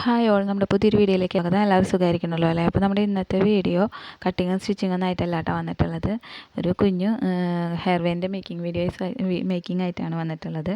Hi all നമ്മുടെ പുതിയൊരു വീഡിയോയിലേക്ക് സ്വാഗതം. എല്ലാവരും സുഖമായിരിക്കണമല്ലോ അല്ലേ? അപ്പോൾ നമ്മുടെ ഇന്നത്തെ വീഡിയോ കട്ടിങ്ങും സ്റ്റിച്ചിങ്ങും ഒന്നും ആയിട്ടല്ല കേട്ടോ വന്നിട്ടുള്ളത്. ഒരു കുഞ്ഞു ഹെയർ വെന്റെ മേക്കിംഗ് വീഡിയോസ് മേക്കിംഗ് ആയിട്ടാണ് വന്നിട്ടുള്ളത്.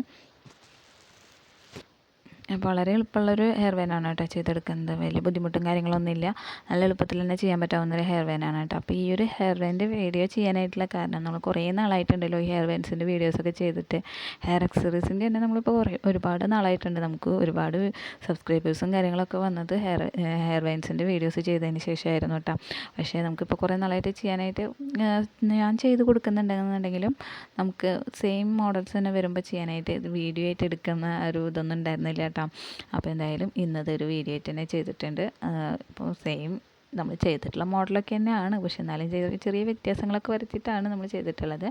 വളരെ എളുപ്പമുള്ളൊരു ഹെയർ വെയിനാണ് കേട്ടോ ചെയ്തെടുക്കുന്നത്. വലിയ ബുദ്ധിമുട്ടും കാര്യങ്ങളൊന്നുമില്ല. നല്ല എളുപ്പത്തിൽ തന്നെ ചെയ്യാൻ പറ്റാവുന്ന ഒരു ഹെയർ വെയിനാണ് കേട്ടോ. അപ്പോൾ ഈ ഒരു ഹെയർ വെയിന്റെ വീഡിയോ ചെയ്യാനായിട്ടുള്ള കാരണം നമ്മൾ കുറേ നാളായിട്ടുണ്ടല്ലോ ഈ ഹെയർ വെയിൻസിന്റെ വീഡിയോസൊക്കെ ചെയ്തിട്ട്. ഹെയർ എക്സസറീസിന്റെ തന്നെ നമ്മളിപ്പോൾ കുറേ ഒരുപാട് നാളായിട്ടുണ്ട്. നമുക്ക് ഒരുപാട് സബ്സ്ക്രൈബേഴ്സും കാര്യങ്ങളൊക്കെ വന്നത് ഹെയർ ഹെയർ വെയിൻസിന്റെ വീഡിയോസ് ചെയ്തതിന് ശേഷമായിരുന്നു കേട്ടോ. പക്ഷേ നമുക്കിപ്പോൾ കുറേ നാളായിട്ട് ചെയ്യാനായിട്ട് ഞാൻ ചെയ്ത് കൊടുക്കുന്നുണ്ടെന്നുണ്ടെങ്കിലും നമുക്ക് സെയിം മോഡൽസ് തന്നെ വരുമ്പോൾ ചെയ്യാനായിട്ട് വീഡിയോ ആയിട്ട് എടുക്കുന്ന ഒരു ഇതൊന്നും ഉണ്ടായിരുന്നില്ല കേട്ടോ. അപ്പോൾ എന്തായാലും ഇന്നത്തെ ഒരു വീഡിയോ തന്നെ ചെയ്തിട്ടുണ്ട്. ഇപ്പോൾ സെയിം നമ്മൾ ചെയ്തിട്ടുള്ള മോഡലൊക്കെ തന്നെയാണ്. പക്ഷെ എന്നാലും ചെയ്ത ചെറിയ വ്യത്യാസങ്ങളൊക്കെ വരുത്തിയിട്ടാണ് നമ്മൾ ചെയ്തിട്ടുള്ളത്.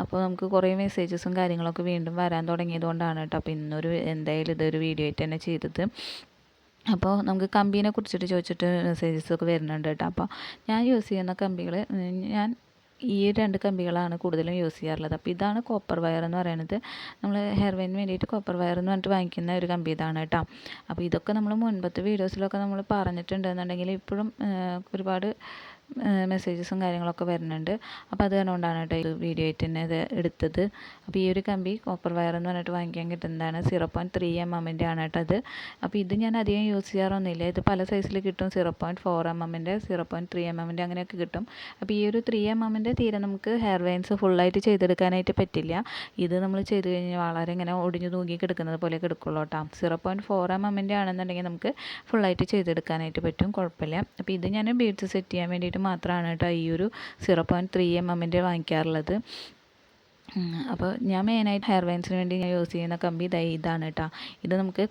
അപ്പോൾ നമുക്ക് കുറേ മെസ്സേജസും കാര്യങ്ങളൊക്കെ വീണ്ടും വരാൻ തുടങ്ങിയതുകൊണ്ടാണ് കേട്ടോ. അപ്പോൾ ഇന്നൊരു എന്തായാലും ഇതൊരു വീഡിയോ തന്നെ ചെയ്തത്. അപ്പോൾ നമുക്ക് കമ്പീനെ കുറിച്ചിട്ട് ചോദിച്ചിട്ട് മെസ്സേജസ് ഒക്കെ വരുന്നുണ്ട് കേട്ടോ. അപ്പോൾ ഞാൻ യൂസ് ചെയ്യുന്ന കമ്പികൾ ഞാൻ ഈ രണ്ട് കമ്പികളാണ് കൂടുതലും യൂസ് ചെയ്യാറുള്ളത്. അപ്പോൾ ഇതാണ് കോപ്പർ വയർ എന്ന് പറയുന്നത്. നമ്മൾ ഹെയർ വേണ്ടിയിട്ട് കോപ്പർ വയർ എന്ന് പറഞ്ഞിട്ട് വാങ്ങിക്കുന്ന ഒരു കമ്പി ഇതാണ് കേട്ടോ. അപ്പോൾ ഇതൊക്കെ നമ്മൾ മുൻപത്തെ വീഡിയോസിലൊക്കെ നമ്മൾ പറഞ്ഞിട്ടുണ്ടെന്നുണ്ടെങ്കിൽ ഇപ്പോഴും ഒരുപാട് മെസ്സേജസും കാര്യങ്ങളൊക്കെ വരുന്നുണ്ട്. അപ്പോൾ അത് കൊണ്ടാണ് കേട്ടോ ഈ വീഡിയോ ആയിട്ട് തന്നെ ഇത് എടുത്തത്. അപ്പോൾ ഈ ഒരു കമ്പി കോപ്പർ വയർ എന്ന് പറഞ്ഞിട്ട് വാങ്ങിക്കാൻ കിട്ടുന്നതാണ്. സീറോ പോയിന്റ് ത്രീ എം എമ്മിന്റെ ആണ് കേട്ടോ അത് അപ്പോൾ ഇത് ഞാൻ അധികം യൂസ് ചെയ്യാറൊന്നുമില്ല. ഇത് പല സൈസിൽ കിട്ടും. സീറോ പോയിന്റ് ഫോർ എം എമ്മിന്റെ സീറോ പോയിന്റ് ത്രീ എം എമ്മിന്റെ അങ്ങനെയൊക്കെ കിട്ടും. അപ്പോൾ ഈ ഒരു ത്രീ എം എമ്മിന്റെ തീരെ നമുക്ക് ഹെയർ വെയിൻസ് ഫുള്ളായിട്ട് ചെയ്തെടുക്കാനായിട്ട് പറ്റില്ല. ഇത് നമ്മൾ ചെയ്ത് കഴിഞ്ഞാൽ വളരെ ഇങ്ങനെ ഒടിഞ്ഞു തൂങ്ങി കിടക്കുന്നത് പോലെ കിടക്കുള്ളൂ കേട്ടോ. സീറോ പോയിന്റ് ഫോർ എം എമ്മിന്റെ ആണെന്നുണ്ടെങ്കിൽ നമുക്ക് ഫുള്ളായിട്ട് ചെയ്തെടുക്കാനായിട്ട് പറ്റും. കുഴപ്പമില്ല. അപ്പോൾ ഇത് ഞാൻ ബീഡ്സ് സെറ്റ് ചെയ്യാൻ വേണ്ടിയിട്ട് മാത്രമാണ് കേട്ടോ ഈ ഒരു സീറോ പോയിന്റ് ത്രീ എം എമ്മിന്റെ വാങ്ങിക്കാറുള്ളത്. അപ്പോൾ ഞാൻ മെയിനായിട്ട് ഹെയർ വെയിൻസിന് വേണ്ടി ഞാൻ യൂസ് ചെയ്യുന്ന കമ്പി ഇതാ ഇതാണ് കേട്ടോ. ഇത് നമുക്ക്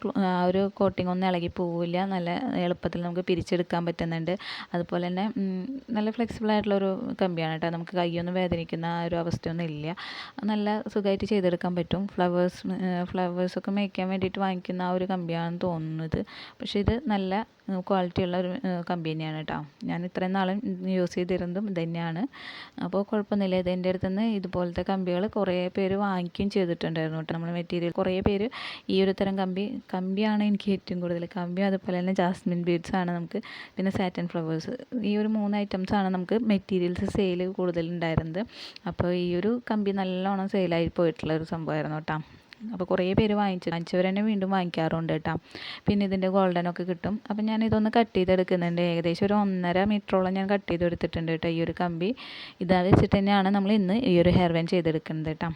ഒരു കോട്ടിംഗ് ഒന്നും ഇളകി പോവില്ല. നല്ല എളുപ്പത്തിൽ നമുക്ക് പിരിച്ചെടുക്കാൻ പറ്റുന്നുണ്ട്. അതുപോലെ തന്നെ നല്ല ഫ്ലെക്സിബിൾ ആയിട്ടുള്ള ഒരു കമ്പിയാണ് കേട്ടോ. നമുക്ക് കൈയൊന്നും വേദനിക്കുന്ന ആ ഒരു അവസ്ഥയൊന്നും ഇല്ല. നല്ല സുഖമായിട്ട് ചെയ്തെടുക്കാൻ പറ്റും. ഫ്ലവേഴ്സ് ഫ്ലവേഴ്സൊക്കെ മേയ്ക്കാൻ വേണ്ടിയിട്ട് വാങ്ങിക്കുന്ന ആ ഒരു കമ്പിയാണെന്ന് തോന്നുന്നത്. പക്ഷേ ഇത് നല്ല ക്വാളിറ്റി ഉള്ള ഒരു കമ്പനിയാണ് കേട്ടോ ഞാൻ ഇത്രയും നാളും യൂസ് ചെയ്തിരുന്നതും ഇത് തന്നെയാണ് അപ്പോൾ കുഴപ്പമൊന്നുമില്ല. ഇത് എന്റെ അടുത്ത് നിന്ന് ഇതുപോലത്തെ കമ്പികൾ കുറേ പേര് വാങ്ങിക്കുകയും ചെയ്തിട്ടുണ്ടായിരുന്നു കേട്ടോ നമ്മൾ മെറ്റീരിയൽ കുറേ പേര് ഈ ഒരു തരം കമ്പി കമ്പിയാണ് എനിക്ക് ഏറ്റവും കൂടുതൽ കമ്പി അതുപോലെ തന്നെ ജാസ്മിൻ ബീഡ്സ് ആണ് നമുക്ക് പിന്നെ സാറ്റൻ ഫ്ലവേഴ്സ് ഈ ഒരു മൂന്ന് ഐറ്റംസ് ആണ് നമുക്ക് മെറ്റീരിയൽസ് സെയിൽ കൂടുതലുണ്ടായിരുന്നത് അപ്പോൾ ഈ ഒരു കമ്പി നല്ലോണം സെയിലായി പോയിട്ടുള്ള ഒരു സംഭവമായിരുന്നു കേട്ടോ അപ്പോൾ കുറേ പേര് വാങ്ങിച്ചു. വാങ്ങിച്ചവർ തന്നെ വീണ്ടും വാങ്ങിക്കാറുണ്ട് കേട്ടോ. പിന്നെ ഇതിന്റെ ഗോൾഡനൊക്കെ കിട്ടും. അപ്പം ഞാൻ ഇതൊന്ന് കട്ട് ചെയ്തെടുക്കുന്നുണ്ട്. ഏകദേശം ഒരു ഒന്നര മീറ്ററോളം ഞാൻ കട്ട് ചെയ്തെടുത്തിട്ടുണ്ട് കേട്ടോ ഈ ഒരു കമ്പി. ഇതാ വെച്ചിട്ട് തന്നെയാണ് നമ്മൾ ഇന്ന് ഈ ഒരു ഹെയർ വെൻ ചെയ്തെടുക്കുന്നത് കേട്ടോ.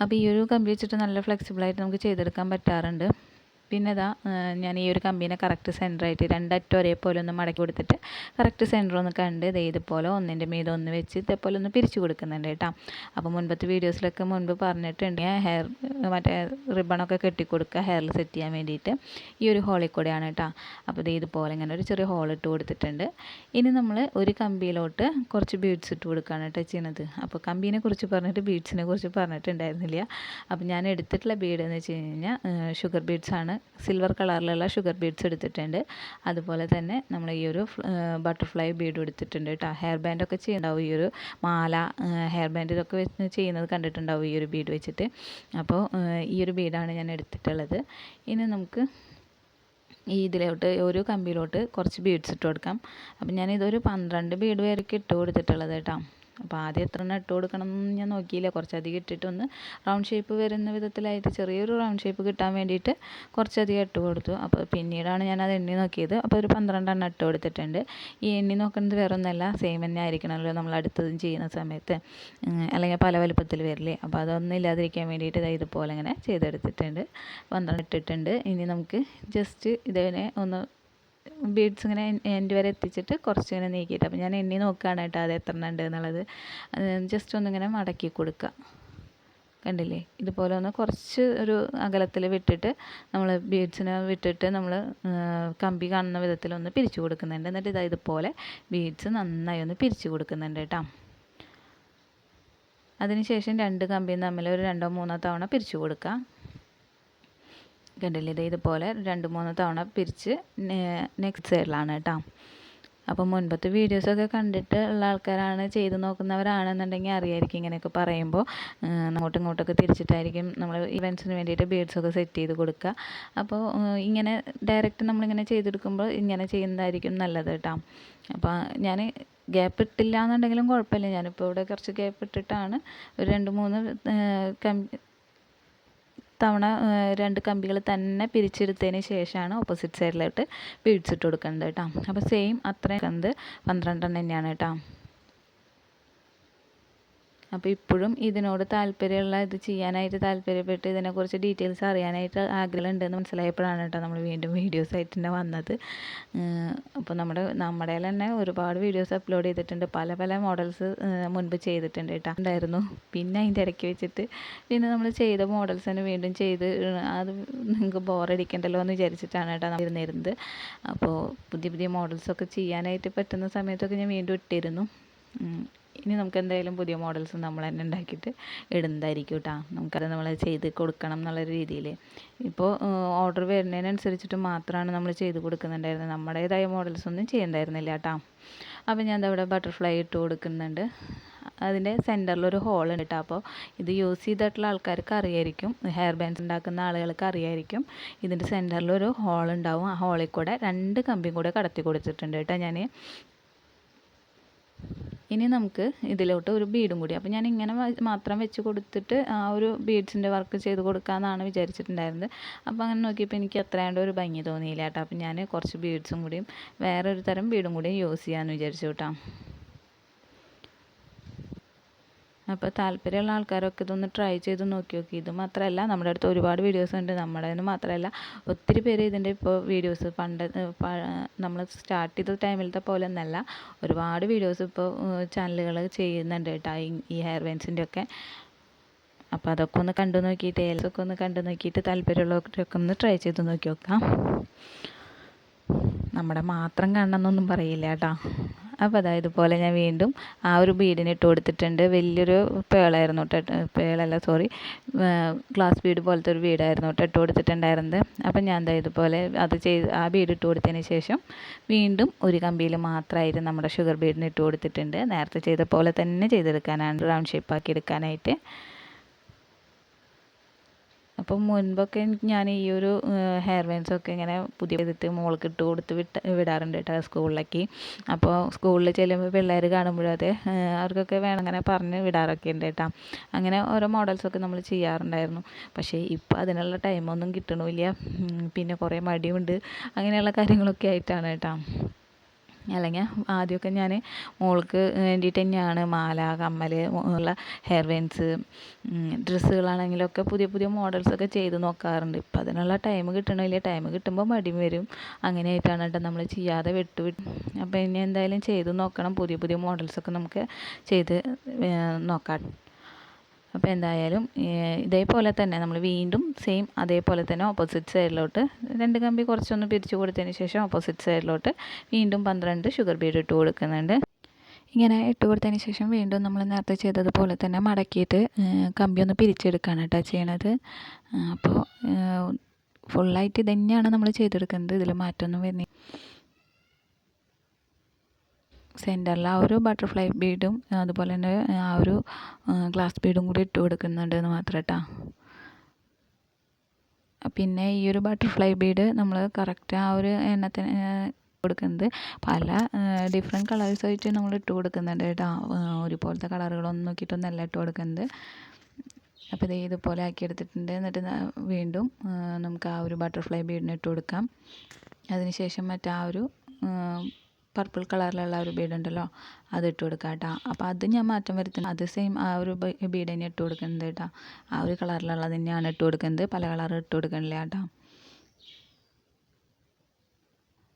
അപ്പോൾ ഈ ഒരു കമ്പി വെച്ചിട്ട് നല്ല ഫ്ലെക്സിബിളായിട്ട് നമുക്ക് ചെയ്തെടുക്കാൻ പറ്റാറുണ്ട്. പിന്നെ ഇതാ ഞാൻ ഈ ഒരു കമ്പീനെ കറക്റ്റ് സെന്ററായിട്ട് രണ്ടറ്റം ഒരേപോലെ ഒന്ന് മടക്കി കൊടുത്തിട്ട് കറക്റ്റ് സെന്റർ ഒന്ന് കണ്ട് ഇത് ഇതുപോലെ ഒന്നിന്റെ മീതെ ഒന്ന് വെച്ച് ഇതേപോലെ ഒന്ന് പിരിച്ചു കൊടുക്കുന്നുണ്ട് കേട്ടോ. അപ്പോൾ മുൻപത്തെ വീഡിയോസിലൊക്കെ മുൻപ് പറഞ്ഞിട്ടുണ്ട് ഹെയർ മറ്റേ റിബണൊക്കെ കെട്ടിക്കൊടുക്കുക ഹെയറിൽ സെറ്റ് ചെയ്യാൻ വേണ്ടിയിട്ട് ഈ ഒരു ഹോളിൽ കൂടെയാണ് കേട്ടോ. അപ്പോൾ ഇത് ഇതുപോലെ ഇങ്ങനെ ഒരു ചെറിയ ഹോൾ ഇട്ട് കൊടുത്തിട്ടുണ്ട്. ഇനി നമ്മൾ ഒരു കമ്പിയിലോട്ട് കുറച്ച് ബീഡ്സ് ഇട്ട് കൊടുക്കുകയാണ് കേട്ടോ ചെയ്യുന്നത്. അപ്പോൾ കമ്പീനെ കുറിച്ച് പറഞ്ഞിട്ട് ബീഡ്സിനെ കുറിച്ച് പറഞ്ഞിട്ടുണ്ടായിരുന്നില്ല. അപ്പോൾ ഞാൻ എടുത്തിട്ടുള്ള ബീഡ് എന്ന് വെച്ച് കഴിഞ്ഞാൽ ഷുഗർ ബീഡ്സ് ആണ് സിൽവർ കളറിലുള്ള ഷുഗർ ബീഡ്സ് എടുത്തിട്ടുണ്ട്. അതുപോലെ തന്നെ നമ്മൾ ഈ ഒരു ബട്ടർഫ്ലൈ ബീഡ് എടുത്തിട്ടുണ്ട് കേട്ടോ. ഹെയർ ബാൻഡൊക്കെ ചെയ്യുന്നുണ്ടാവും. ഈ ഒരു മാല ഹെയർ ബാൻഡ് ഇതൊക്കെ വെച്ച് ചെയ്യുന്നത് കണ്ടിട്ടുണ്ടാവും ഈ ഒരു ബീഡ് വെച്ചിട്ട്. അപ്പോൾ ഈ ഒരു ബീഡാണ് ഞാൻ എടുത്തിട്ടുള്ളത്. ഇനി നമുക്ക് ഈ ഇതിലോട്ട് ഒരു കമ്പിയിലോട്ട് കുറച്ച് ബീഡ്സ് ഇട്ട് കൊടുക്കാം. അപ്പം ഞാനിതൊരു പന്ത്രണ്ട് ബീഡ് വരെയൊക്കെ ഇട്ട് കൊടുത്തിട്ടുള്ളത് കേട്ടോ. അപ്പോൾ ആദ്യം എത്ര എണ്ണം ഇട്ട് കൊടുക്കണം എന്ന് ഞാൻ നോക്കിയില്ല. കുറച്ചധികം ഇട്ടിട്ടൊന്ന് റൗണ്ട് ഷേപ്പ് വരുന്ന വിധത്തിലായിട്ട് ചെറിയൊരു റൗണ്ട് ഷേപ്പ് കിട്ടാൻ വേണ്ടിയിട്ട് കുറച്ചധികം ഇട്ട് കൊടുത്തു. അപ്പോൾ പിന്നീടാണ് ഞാൻ അത് എണ്ണി നോക്കിയത്. അപ്പോൾ ഒരു പന്ത്രണ്ടെണ്ണം ഇട്ട് കൊടുത്തിട്ടുണ്ട്. ഈ എണ്ണി നോക്കുന്നത് വേറെ ഒന്നല്ല സെയിം തന്നെ ആയിരിക്കണമല്ലോ നമ്മൾ അടുത്തതും ചെയ്യുന്ന സമയത്ത്. അല്ലെങ്കിൽ പല വലുപ്പത്തിൽ വരില്ലേ. അപ്പോൾ അതൊന്നും ഇല്ലാതിരിക്കാൻ വേണ്ടിയിട്ട് ഇതുപോലെ ഇങ്ങനെ ചെയ്തെടുത്തിട്ടുണ്ട്. പന്ത്രണ്ട് ഇട്ടിട്ടുണ്ട്. ഇനി നമുക്ക് ജസ്റ്റ് ഇതിനെ ഒന്ന് ബീഡ്സ് ഇങ്ങനെ എൻഡ് വരെ എത്തിച്ചിട്ട് കുറച്ച് ഇങ്ങനെ നീക്കിയിട്ട് അപ്പോൾ ഞാൻ എണ്ണി നോക്കുകയാണ് കേട്ടോ അത് എത്ര ഉണ്ട് എന്നുള്ളത്. ജസ്റ്റ് ഒന്നിങ്ങനെ മടക്കി കൊടുക്കുക. കണ്ടില്ലേ? ഇതുപോലെ ഒന്ന് കുറച്ച് ഒരു അകലത്തിൽ വിട്ടിട്ട് നമ്മൾ ബീഡ്സിനെ വിട്ടിട്ട് നമ്മൾ കമ്പി കാണുന്ന വിധത്തിൽ ഒന്ന് പിരിച്ചു കൊടുക്കുന്നുണ്ട്. എന്നിട്ട് ഇതാ ഇതുപോലെ ബീഡ്സ് നന്നായി ഒന്ന് പിരിച്ചു കൊടുക്കുന്നുണ്ട് കേട്ടോ. അതിനുശേഷം രണ്ട് കമ്പിയും തമ്മിൽ ഒരു രണ്ടോ മൂന്നോ തവണ പിരിച്ചു കൊടുക്കുക. കണ്ടില്ലേ? ഇത് ഇതുപോലെ രണ്ട് മൂന്ന് തവണ പിരിച്ച് നെക്സ്റ്റ് സൈഡിലാണ് കേട്ടോ. അപ്പോൾ മുൻപത്തെ വീഡിയോസൊക്കെ കണ്ടിട്ട് ഉള്ള ആൾക്കാരാണ് ചെയ്ത് നോക്കുന്നവരാണെന്നുണ്ടെങ്കിൽ അറിയായിരിക്കും ഇങ്ങനെയൊക്കെ പറയുമ്പോൾ അങ്ങോട്ടും ഇങ്ങോട്ടൊക്കെ തിരിച്ചിട്ടായിരിക്കും നമ്മൾ ഇവന്റ്സിന് വേണ്ടിയിട്ട് ബീഡ്സൊക്കെ സെറ്റ് ചെയ്ത് കൊടുക്കുക. അപ്പോൾ ഇങ്ങനെ ഡയറക്റ്റ് നമ്മളിങ്ങനെ ചെയ്തെടുക്കുമ്പോൾ ഇങ്ങനെ ചെയ്യുന്നതായിരിക്കും നല്ലത് കേട്ടോ. അപ്പോൾ ഞാൻ ഗ്യാപ്പ് ഇട്ടില്ല എന്നുണ്ടെങ്കിലും കുഴപ്പമില്ല. ഞാനിപ്പോൾ ഇവിടെ കുറച്ച് ഗ്യാപ്പ് ഇട്ടിട്ടാണ് ഒരു രണ്ട് മൂന്ന് കമ്പി തവണ രണ്ട് കമ്പികൾ തന്നെ പിരിച്ചെടുത്തതിന് ശേഷമാണ് ഓപ്പോസിറ്റ് സൈഡിലോട്ട് ബീഡ്സ് കൊടുക്കേണ്ടത് കേട്ടോ. അപ്പോൾ സെയിം അത്രയും കന്ത് പന്ത്രണ്ടെണ്ണം തന്നെയാണ് കേട്ടോ. അപ്പോൾ ഇപ്പോഴും ഇതിനോട് താല്പര്യമുള്ള ഇത് ചെയ്യാനായിട്ട് താല്പര്യപ്പെട്ട് ഇതിനെക്കുറിച്ച് ഡീറ്റെയിൽസ് അറിയാനായിട്ട് ആഗ്രഹമുണ്ടെന്ന് മനസ്സിലായപ്പോഴാണ് കേട്ടോ നമ്മൾ വീണ്ടും വീഡിയോസ് ആയിട്ട് തന്നെ വന്നത്. അപ്പോൾ നമ്മുടെ നമ്മുടെ തന്നെ ഒരുപാട് വീഡിയോസ് അപ്ലോഡ് ചെയ്തിട്ടുണ്ട്. പല പല മോഡൽസ് മുൻപ് ചെയ്തിട്ടുണ്ട് കേട്ടോ. ഉണ്ടായിരുന്നു. പിന്നെ അതിന്റെ ഇടയ്ക്ക് വെച്ചിട്ട് പിന്നെ നമ്മൾ ചെയ്ത മോഡൽസ് തന്നെ വീണ്ടും ചെയ്ത് അത് നിങ്ങൾക്ക് ബോറടിക്കണ്ടല്ലോ എന്ന് വിചാരിച്ചിട്ടാണ് കേട്ടോ നമ്മൾ ഇരുന്നിരുന്നത്. അപ്പോൾ പുതിയ പുതിയ മോഡൽസൊക്കെ ചെയ്യാനായിട്ട് പറ്റുന്ന സമയത്തൊക്കെ ഞാൻ വീണ്ടും ഇട്ടിരുന്നു. ഇനി നമുക്ക് എന്തായാലും പുതിയ മോഡൽസ് നമ്മൾ തന്നെ ഉണ്ടാക്കിയിട്ട് ഇടുന്നതായിരിക്കും കേട്ടോ നമുക്കത് നമ്മൾ ചെയ്ത് കൊടുക്കണം എന്നുള്ള രീതിയിൽ ഇപ്പോൾ ഓർഡർ വരുന്നതിനനുസരിച്ചിട്ട് മാത്രമാണ് നമ്മൾ ചെയ്ത് കൊടുക്കുന്നുണ്ടായിരുന്നത്. നമ്മുടേതായ മോഡൽസ് ഒന്നും ചെയ്യണ്ടായിരുന്നില്ല കേട്ടോ അപ്പോൾ ഞാൻ അവിടെ ബട്ടർഫ്ലൈ ഇട്ട് കൊടുക്കുന്നുണ്ട്. അതിന്റെ സെന്ററിൽ ഒരു ഹോൾ ഉണ്ട് കേട്ടോ അപ്പോൾ ഇത് യൂസ് ചെയ്തിട്ടുള്ള ആൾക്കാർക്ക് അറിയായിരിക്കും. ഹെയർ ബാൻഡ്സ് ഉണ്ടാക്കുന്ന ആളുകൾക്ക് അറിയായിരിക്കും. ഇതിന്റെ സെന്ററിൽ ഒരു ഹോൾ ഉണ്ടാവും. ആ ഹോളിൽ കൂടെ രണ്ട് കമ്പിയും കൂടെ കടത്തി കൊടുത്തിട്ടുണ്ട് കേട്ടോ ഞാൻ ഇനി നമുക്ക് ഇതിലോട്ട് ഒരു ബീഡും കൂടി. അപ്പോൾ ഞാൻ ഇങ്ങനെ മാത്രം വെച്ച് കൊടുത്തിട്ട് ആ ഒരു ബീഡ്സിന്റെ വർക്ക് ചെയ്ത് കൊടുക്കാമെന്നാണ് വിചാരിച്ചിട്ടുണ്ടായിരുന്നത്. അപ്പോൾ അങ്ങനെ നോക്കിയപ്പോൾ എനിക്ക് അത്രയാണ്ട് ഒരു ഭംഗി തോന്നിയില്ല കേട്ടോ. അപ്പോൾ ഞാൻ കുറച്ച് ബീഡ്സും കൂടിയും വേറൊരു തരം ബീഡും കൂടിയും യൂസ് ചെയ്യാമെന്ന് വിചാരിച്ചു കേട്ടോ. അപ്പോൾ താല്പര്യമുള്ള ആൾക്കാരൊക്കെ ഇതൊന്ന് ട്രൈ ചെയ്ത് നോക്കി നോക്കി. ഇത് മാത്രമല്ല നമ്മുടെ അടുത്ത് ഒരുപാട് വീഡിയോസ് ഉണ്ട്. നമ്മുടെ മാത്രമല്ല ഒത്തിരി പേര് ഇതിന്റെ ഇപ്പോൾ വീഡിയോസ് പണ്ട് നമ്മൾ സ്റ്റാർട്ട് ചെയ്ത ടൈമിലത്തെ പോലെ ഒന്നല്ല ഒരുപാട് വീഡിയോസ് ഇപ്പോൾ ചാനലുകൾ ചെയ്യുന്നുണ്ട് കേട്ടോ ഈ ഹെയർ വെയിൻസിന്റെ ഒക്കെ. അപ്പോൾ അതൊക്കെ ഒന്ന് കണ്ടു നോക്കിയിട്ട് ഏലൊക്കെ ഒന്ന് കണ്ടു നോക്കിയിട്ട് താല്പര്യമുള്ളവരൊക്കെ ഒന്ന് ട്രൈ ചെയ്ത് നോക്കി നോക്കാം. നമ്മുടെ മാത്രം കാണണമെന്നൊന്നും പറയില്ല കേട്ടോ. അപ്പോൾ അതാ ഇതുപോലെ ഞാൻ വീണ്ടും ആ ഒരു ബീഡിന് ഇട്ട് കൊടുത്തിട്ടുണ്ട്. വലിയൊരു പേളായിരുന്നു കേട്ടോ പേളല്ല സോറി ഗ്ലാസ് ബീഡ് പോലത്തെ ഒരു ബീഡായിരുന്നു കേട്ടോ ഇട്ട് കൊടുത്തിട്ടുണ്ടായിരുന്നത്. അപ്പം ഞാൻ എന്താ ഇതുപോലെ അത് ചെയ്ത് ആ ബീഡ് ഇട്ട് കൊടുത്തതിന് ശേഷം വീണ്ടും ഒരു കമ്പിയിൽ മാത്രമായിട്ട് നമ്മുടെ ഷുഗർ ബീഡിന് ഇട്ട് കൊടുത്തിട്ടുണ്ട്. നേരത്തെ ചെയ്ത പോലെ തന്നെ ചെയ്തെടുക്കാനാണ് റൗണ്ട് ഷേപ്പ് ആക്കി എടുക്കാനായിട്ട്. അപ്പം മുൻപൊക്കെ ഞാൻ ഈ ഒരു ഹെയർ വെൻസൊക്കെ ഇങ്ങനെ പുതിയ വിധത്തിൽ മോൾക്ക് ഇട്ട് കൊടുത്ത് വിട്ട് വിടാറുണ്ട് കേട്ടോ സ്കൂളിലേക്ക്. അപ്പോൾ സ്കൂളിൽ ചെല്ലുമ്പോൾ പിള്ളേർ കാണുമ്പോഴും അതെ അവർക്കൊക്കെ വേണം അങ്ങനെ പറഞ്ഞ് വിടാറൊക്കെ ഉണ്ട് കേട്ടോ. അങ്ങനെ ഓരോ മോഡൽസൊക്കെ നമ്മൾ ചെയ്യാറുണ്ടായിരുന്നു. പക്ഷേ ഇപ്പോൾ അതിനുള്ള ടൈമൊന്നും കിട്ടണില്ല പിന്നെ കുറേ മടിയുണ്ട്. അങ്ങനെയുള്ള കാര്യങ്ങളൊക്കെ ആയിട്ടാണ് കേട്ടോ. അല്ലെങ്കിൽ ആദ്യമൊക്കെ ഞാൻ മോൾക്ക് വേണ്ടിയിട്ട് തന്നെയാണ് മാല കമ്മൽ ഉള്ള ഹെയർ വെൻസ് ഡ്രസ്സുകളാണെങ്കിലൊക്കെ പുതിയ പുതിയ മോഡൽസൊക്കെ ചെയ്ത് നോക്കാറുണ്ട്. ഇപ്പം അതിനുള്ള ടൈം കിട്ടണമില്ല ടൈം കിട്ടുമ്പോൾ മടി വരും. അങ്ങനെ ആയിട്ടാണ് കേട്ടോ നമ്മൾ ചെയ്യാതെ വിട്ടു അപ്പോൾ ഇനി എന്തായാലും ചെയ്ത് നോക്കണം. പുതിയ പുതിയ മോഡൽസൊക്കെ നമുക്ക് ചെയ്ത് നോക്കാം. അപ്പോൾ എന്തായാലും ഇതേപോലെ തന്നെ നമ്മൾ വീണ്ടും സെയിം അതേപോലെ തന്നെ ഓപ്പോസിറ്റ് സൈഡിലോട്ട് രണ്ട് കമ്പി കുറച്ചൊന്ന് പിരിച്ചു കൊടുത്തതിന് ശേഷം ഓപ്പോസിറ്റ് സൈഡിലോട്ട് വീണ്ടും പന്ത്രണ്ട് ഷുഗർ ബീഡ് ഇട്ട് കൊടുക്കുന്നുണ്ട്. ഇങ്ങനെ ഇട്ട് കൊടുത്തതിന് ശേഷം വീണ്ടും നമ്മൾ നേരത്തെ ചെയ്തതുപോലെ തന്നെ മടക്കിയിട്ട് കമ്പി ഒന്ന് പിരിച്ചെടുക്കുകയാണ് കേട്ടോ ചെയ്യണത്. അപ്പോൾ ഫുള്ളായിട്ട് ഇത് തന്നെയാണ് നമ്മൾ ചെയ്തെടുക്കുന്നത്. ഇതിൽ മാറ്റമൊന്നും വരുന്നില്ല. സെന്ററിൽ ആ ഒരു ബട്ടർഫ്ലൈ ബീഡും അതുപോലെ തന്നെ ആ ഒരു ഗ്ലാസ് ബീഡും കൂടി ഇട്ട് കൊടുക്കുന്നുണ്ട് എന്ന് മാത്രം കേട്ടോ പിന്നെ ഈ ഒരു ബട്ടർഫ്ലൈ ബീഡ് നമ്മൾ കറക്റ്റ് ആ ഒരു എണ്ണത്തിന് കൊടുക്കുന്നത് പല ഡിഫറെന്റ് കളേഴ്സ് ആയിട്ട് നമ്മൾ ഇട്ട് കൊടുക്കുന്നുണ്ട് കേട്ടോ. ഒരുപോലത്തെ കളറുകളൊന്നും നോക്കിയിട്ടൊന്നല്ല ഇട്ട് കൊടുക്കുന്നത്. അപ്പോൾ ഇത് ഇതുപോലെ ആക്കി എടുത്തിട്ടുണ്ട്. എന്നിട്ട് വീണ്ടും നമുക്ക് ആ ഒരു ബട്ടർഫ്ലൈ ബീഡിന് ഇട്ട് കൊടുക്കാം. അതിനുശേഷം മറ്റേ ആ ഒരു പർപ്പിൾ കളറിലുള്ള ഒരു ബീഡ് ഉണ്ടല്ലോ അത് ഇട്ട് കൊടുക്കുക കേട്ടോ അപ്പോൾ അത് ഞാൻ മാറ്റം വരുത്തുന്നത് അത് സെയിം ആ ഒരു ബീഡ് തന്നെ ഇട്ട് കൊടുക്കുന്നത് കേട്ടോ. ആ ഒരു കളറിലുള്ളത് തന്നെയാണ് ഇട്ട് കൊടുക്കുന്നത് പല കളർ ഇട്ട് കൊടുക്കണില്ല കേട്ടോ.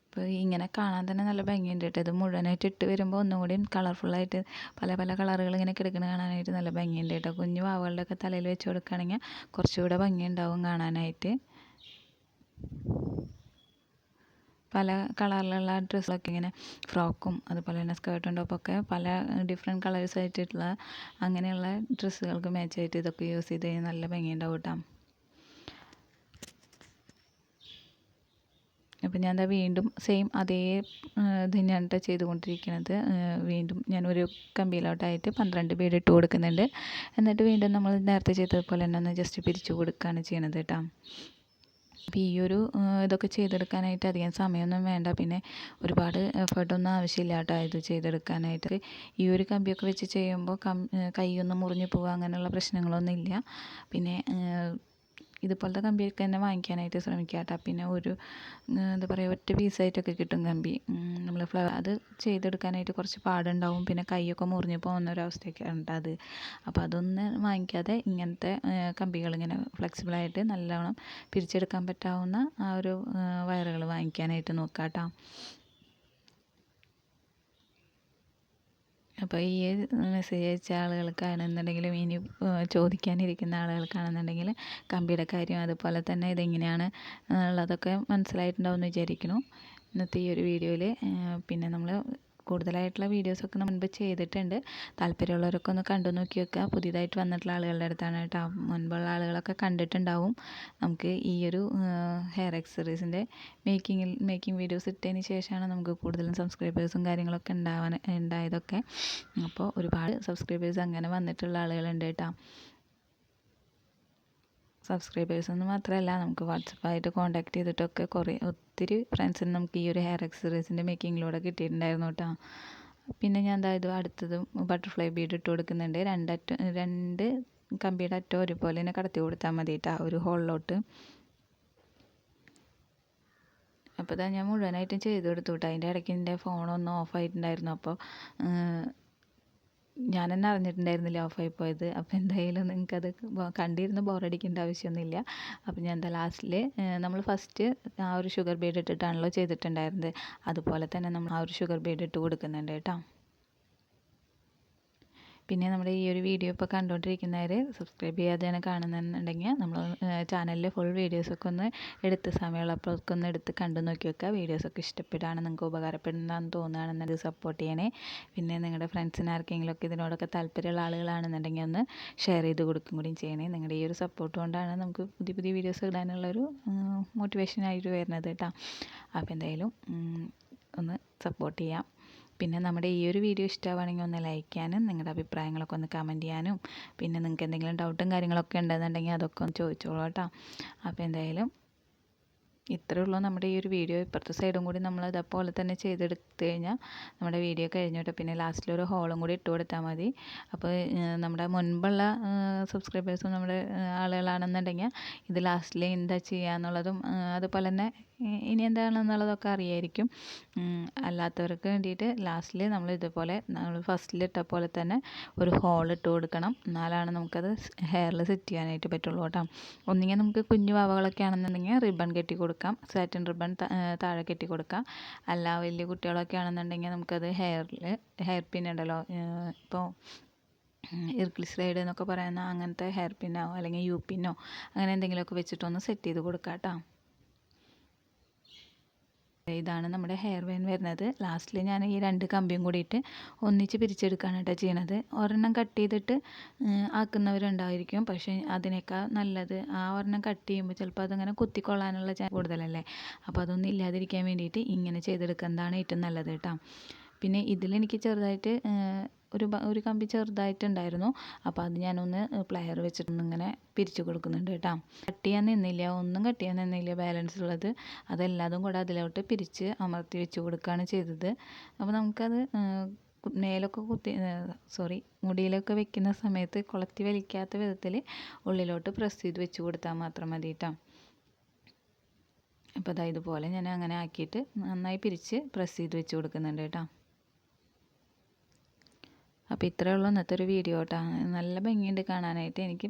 അപ്പോൾ ഇങ്ങനെ കാണാൻ തന്നെ നല്ല ഭംഗിയുണ്ട് കേട്ടോ. ഇത് മുഴുവനായിട്ട് ഇട്ട് വരുമ്പോൾ ഒന്നും കൂടിയും കളർഫുള്ളായിട്ട് പല പല കളറുകൾ ഇങ്ങനെ കിടക്കുന്നത് കാണാനായിട്ട് നല്ല ഭംഗിയുണ്ട് കേട്ടോ. കുഞ്ഞു വാവുകളുടെയൊക്കെ തലയിൽ വെച്ച് കൊടുക്കുകയാണെങ്കിൽ കുറച്ചുകൂടെ ഭംഗിയുണ്ടാവും കാണാനായിട്ട്. പല കളറിലുള്ള ഡ്രസ്സുകളൊക്കെ ഇങ്ങനെ ഫ്രോക്കും അതുപോലെ തന്നെ സ്കേർട്ടും ടോപ്പൊക്കെ പല ഡിഫറെന്റ് കളേഴ്സ് ആയിട്ടുള്ള അങ്ങനെയുള്ള ഡ്രസ്സുകൾക്ക് മാച്ചായിട്ട് ഇതൊക്കെ യൂസ് ചെയ്ത് കഴിഞ്ഞാൽ നല്ല ഭംഗിയുണ്ടാവും കേട്ടോ അപ്പം ഞാൻ വീണ്ടും സെയിം അതേ തന്നെയാണ് കേട്ടോ ചെയ്തുകൊണ്ടിരിക്കുന്നത് വീണ്ടും ഞാൻ ഒരു കമ്പിയിലോട്ടായിട്ട് പന്ത്രണ്ട് ബീഡ് ഇട്ട് കൊടുക്കുന്നുണ്ട്. എന്നിട്ട് വീണ്ടും നമ്മൾ നേരത്തെ ചെയ്തതുപോലെ തന്നെ ഒന്ന് ജസ്റ്റ് പിരിച്ചു കൊടുക്കുകയാണ് ചെയ്യണത് കേട്ടോ അപ്പോൾ ഈ ഒരു ഇതൊക്കെ ചെയ്തെടുക്കാനായിട്ട് അധികം സമയമൊന്നും വേണ്ട. പിന്നെ ഒരുപാട് എഫേർട്ടൊന്നും ആവശ്യമില്ല കേട്ടോ ഇത് ചെയ്തെടുക്കാനായിട്ട്. ഈ ഒരു കമ്പിയൊക്കെ വെച്ച് ചെയ്യുമ്പോൾ കം കൈയൊന്നും മുറിഞ്ഞു പോകുക അങ്ങനെയുള്ള പ്രശ്നങ്ങളൊന്നും ഇല്ല പിന്നെ ഇതുപോലത്തെ കമ്പിയൊക്കെ തന്നെ വാങ്ങിക്കാനായിട്ട് ശ്രമിക്കുക കേട്ടോ പിന്നെ ഒരു എന്താ പറയുക ഒറ്റ പീസായിട്ടൊക്കെ കിട്ടും കമ്പി. നമ്മൾ ഫ്ലവർ അത് ചെയ്തെടുക്കാനായിട്ട് കുറച്ച് പാടുണ്ടാവും. പിന്നെ കൈയൊക്കെ മുറിഞ്ഞു പോകുന്ന ഒരു അവസ്ഥയൊക്കെ ഉണ്ട് അത്. അപ്പോൾ അതൊന്ന് വാങ്ങിക്കാതെ ഇങ്ങനത്തെ കമ്പികൾ ഇങ്ങനെ ഫ്ലെക്സിബിളായിട്ട് നല്ലോണം പിരിച്ചെടുക്കാൻ പറ്റാവുന്ന ആ ഒരു വയറുകൾ വാങ്ങിക്കാനായിട്ട് നോക്കാം കേട്ടോ അപ്പോൾ ഈ മെസ്സേജ് അയച്ച ആളുകൾക്കാണെന്നുണ്ടെങ്കിലും ഇനി ചോദിക്കാനിരിക്കുന്ന ആളുകൾക്കാണെന്നുണ്ടെങ്കിൽ കമ്പിയുടെ കാര്യം അതുപോലെ തന്നെ ഇതെങ്ങനെയാണ് ഉള്ളതൊക്കെ മനസ്സിലായിട്ടുണ്ടാവും എന്ന് വിചാരിക്കുന്നു. ഇന്നത്തെ ഈ ഒരു വീഡിയോയിൽ പിന്നെ നമ്മൾ കൂടുതലായിട്ടുള്ള വീഡിയോസൊക്കെ മുൻപ് ചെയ്തിട്ടുണ്ട്. താല്പര്യമുള്ളവരൊക്കെ ഒന്ന് കണ്ടു നോക്കി വെക്കുക. പുതിയതായിട്ട് വന്നിട്ടുള്ള ആളുകളുടെ അടുത്താണ് കേട്ടോ. മുൻപുള്ള ആളുകളൊക്കെ കണ്ടിട്ടുണ്ടാവും. നമുക്ക് ഈ ഒരു ഹെയർ എക്സസറീസിന്റെ മേക്കിങ്ങിൽ മേക്കിംഗ് വീഡിയോസ് ഇട്ടതിന് ശേഷമാണ് നമുക്ക് കൂടുതലും സബ്സ്ക്രൈബേഴ്സും കാര്യങ്ങളൊക്കെ ഉണ്ടാവാൻ ഉണ്ടായതൊക്കെ. അപ്പോൾ ഒരുപാട് സബ്സ്ക്രൈബേഴ്സ് അങ്ങനെ വന്നിട്ടുള്ള ആളുകളുണ്ട് കേട്ടോ. സബ്സ്ക്രൈബേഴ്സ് എന്ന് മാത്രമല്ല നമുക്ക് വാട്സപ്പായിട്ട് കോൺടാക്ട് ചെയ്തിട്ടൊക്കെ കുറേ ഒത്തിരി ഫ്രണ്ട്സിന് നമുക്ക് ഈ ഒരു ഹെയർ എക്സസറീസിന്റെ മേക്കിങ്ങിലൂടെ കിട്ടിയിട്ടുണ്ടായിരുന്നു കേട്ടോ പിന്നെ ഞാൻ എന്തായത് അടുത്തതും ബട്ടർഫ്ലൈ ബീഡ് ഇട്ട് കൊടുക്കുന്നുണ്ട്. രണ്ടറ്റ രണ്ട് കമ്പിയുടെ അറ്റം ഒരുപോലെ തന്നെ കടത്തി കൊടുത്താൽ മതി കേട്ടോ ഒരു ഹോളിലോട്ട് അപ്പോൾ ഇതാ ഞാൻ മുഴുവനായിട്ടും ചെയ്ത് കൊടുത്തു കേട്ടോ അതിന്റെ ഇടയ്ക്ക് എന്റെ ഫോണൊന്നും ഓഫ് ആയിട്ടുണ്ടായിരുന്നു. അപ്പോൾ ഞാൻ തന്നെ അറിഞ്ഞിട്ടുണ്ടായിരുന്നില്ല ഓഫായി പോയത്? അപ്പോൾ എന്തായാലും നിങ്ങൾക്കത് കണ്ടിരുന്ന് ബോറടിക്കേണ്ട ആവശ്യമൊന്നുമില്ല. അപ്പോൾ ഞാൻ എന്താ ലാസ്റ്റിൽ നമ്മൾ ഫസ്റ്റ് ആ ഒരു ഷുഗർ ബീഡ് ഇട്ടിട്ടാണല്ലോ ചെയ്തിട്ടുണ്ടായിരുന്നത്. അതുപോലെ തന്നെ നമ്മൾ ആ ഒരു ഷുഗർ ബീഡ് ഇട്ട് കൊടുക്കുന്നുണ്ട് കേട്ടോ. പിന്നെ നമ്മുടെ ഈ ഒരു വീഡിയോ ഇപ്പോൾ കണ്ടുകൊണ്ടിരിക്കുന്നവർ സബ്സ്ക്രൈബ് ചെയ്യാതെയാണ് കാണുന്നുണ്ടെങ്കിൽ നമ്മൾ ചാനലിലെ ഫുൾ വീഡിയോസൊക്കെ ഒന്ന് എടുത്ത് സമയമുള്ളപ്പോഴൊക്കെ ഒന്ന് എടുത്ത് കണ്ടു നോക്കി വെക്കുക. വീഡിയോസൊക്കെ ഇഷ്ടപ്പെടുകയാണ് നിങ്ങൾക്ക് ഉപകാരപ്പെടുന്നതാണെന്ന് തോന്നുകയാണെന്നത് സപ്പോർട്ട് ചെയ്യണേ. പിന്നെ നിങ്ങളുടെ ഫ്രണ്ട്സിന് ആർക്കെങ്കിലുമൊക്കെ ഇതിനോടൊക്കെ താല്പര്യമുള്ള ആളുകളാണെന്നുണ്ടെങ്കിൽ ഒന്ന് ഷെയർ ചെയ്ത് കൊടുക്കും കൂടിയും ചെയ്യണേ. നിങ്ങളുടെ ഈ ഒരു സപ്പോർട്ട് കൊണ്ടാണ് നമുക്ക് പുതിയ പുതിയ വീഡിയോസ് ഇടാനുള്ളൊരു മോട്ടിവേഷനായിട്ട് വരുന്നത് കേട്ടോ. അപ്പോൾ എന്തായാലും ഒന്ന് സപ്പോർട്ട് ചെയ്യാം. പിന്നെ നമ്മുടെ ഈ ഒരു വീഡിയോ ഇഷ്ടമാണെങ്കിൽ ഒന്ന് ലൈക്ക് ചെയ്യാനും നിങ്ങളുടെ അഭിപ്രായങ്ങളൊക്കെ ഒന്ന് കമന്റ് ചെയ്യാനും പിന്നെ നിങ്ങൾക്ക് എന്തെങ്കിലും ഡൗട്ടും കാര്യങ്ങളൊക്കെ ഉണ്ടെന്നുണ്ടെങ്കിൽ അതൊക്കെ ഒന്ന് ചോദിച്ചോളൂ കേട്ടോ. അപ്പോൾ എന്തായാലും ഇത്രയേ ഉള്ളൂ നമ്മുടെ ഈ ഒരു വീഡിയോ. ഇപ്പുറത്തെ സൈഡും കൂടി നമ്മൾ ഇതേപോലെ തന്നെ ചെയ്തെടുത്ത് കഴിഞ്ഞാൽ നമ്മുടെ വീഡിയോ കഴിഞ്ഞിട്ട് പിന്നെ ലാസ്റ്റിൽ ഒരു ഹോളും കൂടി ഇട്ട് കൊടുത്താൽ മതി. അപ്പോൾ നമ്മുടെ മുൻപുള്ള സബ്സ്ക്രൈബേഴ്സും നമ്മുടെ ആളുകളാണെന്നുണ്ടെങ്കിൽ ഇത് ലാസ്റ്റിൽ എന്താ ചെയ്യുക എന്നുള്ളതും അതുപോലെ തന്നെ ഇനി എന്താണെന്നുള്ളതൊക്കെ അറിയായിരിക്കും. അല്ലാത്തവർക്ക് വേണ്ടിയിട്ട് ലാസ്റ്റിൽ നമ്മൾ ഇതുപോലെ നമ്മൾ ഫസ്റ്റിൽ ഇട്ട പോലെ തന്നെ ഒരു ഹോൾ ഇട്ട് കൊടുക്കണം. എന്നാലാണ് നമുക്കത് ഹെയറിൽ സെറ്റ് ചെയ്യാനായിട്ട് പറ്റുള്ളൂ കേട്ടോ. ഒന്നുകിൽ നമുക്ക് കുഞ്ഞു വാവകളൊക്കെ ആണെന്നുണ്ടെങ്കിൽ റിബൺ കെട്ടി കൊടുക്കാം. സാറ്റിൻ റിബൺ താഴെ കെട്ടി കൊടുക്കാം. അല്ല വലിയ കുട്ടികളൊക്കെ ആണെന്നുണ്ടെങ്കിൽ നമുക്കത് ഹെയറിൽ ഹെയർ പിൻ ഉണ്ടല്ലോ. ഇപ്പോൾ ഇർക്ലിസ്ലൈഡ് എന്നൊക്കെ പറയുന്ന അങ്ങനത്തെ ഹെയർ പിന്നോ അല്ലെങ്കിൽ യു പിന്നോ അങ്ങനെ എന്തെങ്കിലുമൊക്കെ വെച്ചിട്ടൊന്ന് സെറ്റ് ചെയ്ത് കൊടുക്കാം കേട്ടോ. ഇതാണ് നമ്മുടെ ഹെയർ വെയിൻ വരുന്നത്. ലാസ്റ്റിൽ ഞാൻ ഈ രണ്ട് കമ്പിയും കൂടിയിട്ട് ഒന്നിച്ച് പിരിച്ചെടുക്കുകയാണ് കേട്ടോ ചെയ്യണത്. ഒരെണ്ണം കട്ട് ചെയ്തിട്ട് ആക്കുന്നവരുണ്ടായിരിക്കും. പക്ഷേ അതിനേക്കാൾ നല്ലത് ആ ഒരെണ്ണം കട്ട് ചെയ്യുമ്പോൾ ചിലപ്പോൾ അതങ്ങനെ കുത്തിക്കൊള്ളാനുള്ള ചാൻസ് കൂടുതലല്ലേ? അപ്പോൾ അതൊന്നും ഇല്ലാതിരിക്കാൻ വേണ്ടിയിട്ട് ഇങ്ങനെ ചെയ്തെടുക്കുന്നതാണ് ഏറ്റവും നല്ലത് കേട്ടോ. പിന്നെ ഇതിലെനിക്ക് ചെറുതായിട്ട് ഒരു ഒരു കമ്പി ചെറുതായിട്ടുണ്ടായിരുന്നു. അപ്പോൾ അത് ഞാനൊന്ന് പ്ലയർ വെച്ചിട്ടൊന്ന് ഇങ്ങനെ പിരിച്ചു കൊടുക്കുന്നുണ്ട് കേട്ടോ. കട്ട് ചെയ്യാൻ നിന്നില്ല. ഒന്നും കട്ട് ചെയ്യാൻ നിന്നില്ല ബാലൻസ് ഉള്ളത്. അതെല്ലാതും കൂടെ അതിലോട്ട് പിരിച്ച് അമർത്തി വെച്ച് കൊടുക്കുകയാണ് ചെയ്തത്. അപ്പോൾ നമുക്കത് മേലൊക്കെ കുത്തി സോറി മുടിയിലൊക്കെ വെക്കുന്ന സമയത്ത് കുളത്തി വലിക്കാത്ത വിധത്തിൽ ഉള്ളിലോട്ട് പ്രസ് ചെയ്ത് വെച്ച് കൊടുത്താൽ മാത്രം മതി കേട്ടോ. അപ്പോൾ അതാ ഇതുപോലെ ഞാൻ അങ്ങനെ ആക്കിയിട്ട് നന്നായി പിരിച്ച് പ്രസ് ചെയ്ത് വെച്ച് കൊടുക്കുന്നുണ്ട് കേട്ടോ. അപ്പോൾ ഇത്രയേ ഉള്ളൂ ഇന്നത്തെ ഒരു വീഡിയോ കേട്ടോ നല്ല ഭംഗിയുണ്ട് കാണാനായിട്ട്. എനിക്ക്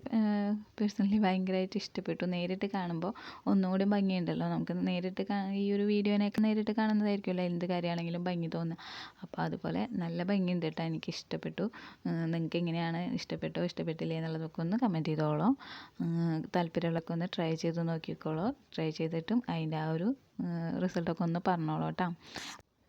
പേഴ്സണലി ഭയങ്കരമായിട്ട് ഇഷ്ടപ്പെട്ടു. നേരിട്ട് കാണുമ്പോൾ ഒന്നുകൂടി ഭംഗിയുണ്ടല്ലോ. നമുക്ക് നേരിട്ട് ഈ ഒരു വീഡിയോനെയൊക്കെ നേരിട്ട് കാണുന്നതായിരിക്കുമല്ലോ. എന്ത് കാര്യമാണെങ്കിലും ഭംഗി തോന്നുക. അപ്പോൾ അതുപോലെ നല്ല ഭംഗിയുണ്ട് കേട്ടോ എനിക്ക് ഇഷ്ടപ്പെട്ടു. നിങ്ങൾക്ക് എങ്ങനെയാണ് ഇഷ്ടപ്പെട്ടോ ഇഷ്ടപ്പെട്ടില്ലേ എന്നുള്ളതൊക്കെ ഒന്ന് കമന്റ് ചെയ്തോളോ. താല്പര്യമുള്ളതൊക്കെ ഒന്ന് ട്രൈ ചെയ്ത് നോക്കിക്കോളോ. ട്രൈ ചെയ്തിട്ടും അതിന്റെ ആ ഒരു റിസൾട്ടൊക്കെ ഒന്ന് പറഞ്ഞോളൂ കേട്ടോ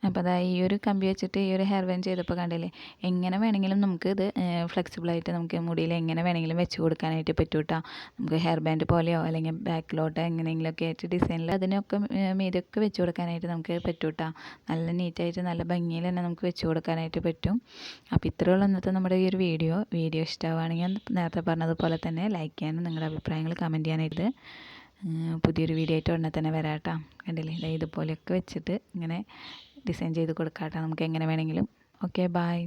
അപ്പോൾ അതാ ഈ ഒരു കമ്പി വെച്ചിട്ട് ഈ ഒരു ഹെയർ ബാൻഡ് ചെയ്തപ്പോൾ കണ്ടില്ലേ? എങ്ങനെ വേണമെങ്കിലും നമുക്ക് ഇത് ഫ്ലെക്സിബിളായിട്ട് നമുക്ക് മുടിയിൽ എങ്ങനെ വേണമെങ്കിലും വെച്ച് കൊടുക്കാനായിട്ട് പറ്റും കേട്ടോ നമുക്ക് ഹെയർ ബാൻഡ് പോലെയോ അല്ലെങ്കിൽ ബാക്കിലോട്ട് എങ്ങനെയെങ്കിലുമൊക്കെ ആയിട്ട് ഡിസൈനിൽ അതിനൊക്കെ മീതൊക്കെ വെച്ച് കൊടുക്കാനായിട്ട് നമുക്ക് പറ്റും കേട്ടോ നല്ല നീറ്റായിട്ട് നല്ല ഭംഗിയിൽ തന്നെ നമുക്ക് വെച്ച് കൊടുക്കാനായിട്ട് പറ്റും. അപ്പോൾ ഇത്രയുള്ള ഇന്നത്തെ നമ്മുടെ ഈ ഒരു വീഡിയോ. വീഡിയോ ഇഷ്ടമാവുകയാണെങ്കിൽ നേരത്തെ പറഞ്ഞതുപോലെ തന്നെ ലൈക്ക് ചെയ്യാനും നിങ്ങളുടെ അഭിപ്രായങ്ങൾ കമന്റ് ചെയ്യാനായിട്ട് പുതിയൊരു വീഡിയോ ആയിട്ട് ഉടനെ തന്നെ വരാം കേട്ടോ കണ്ടില്ലേ? ഇതുപോലെയൊക്കെ വെച്ചിട്ട് ഇങ്ങനെ ഡിസൈൻ ചെയ്ത് കൊടുക്കാം കേട്ടോ നമുക്ക് എങ്ങനെ വേണമെങ്കിലും. Okay bye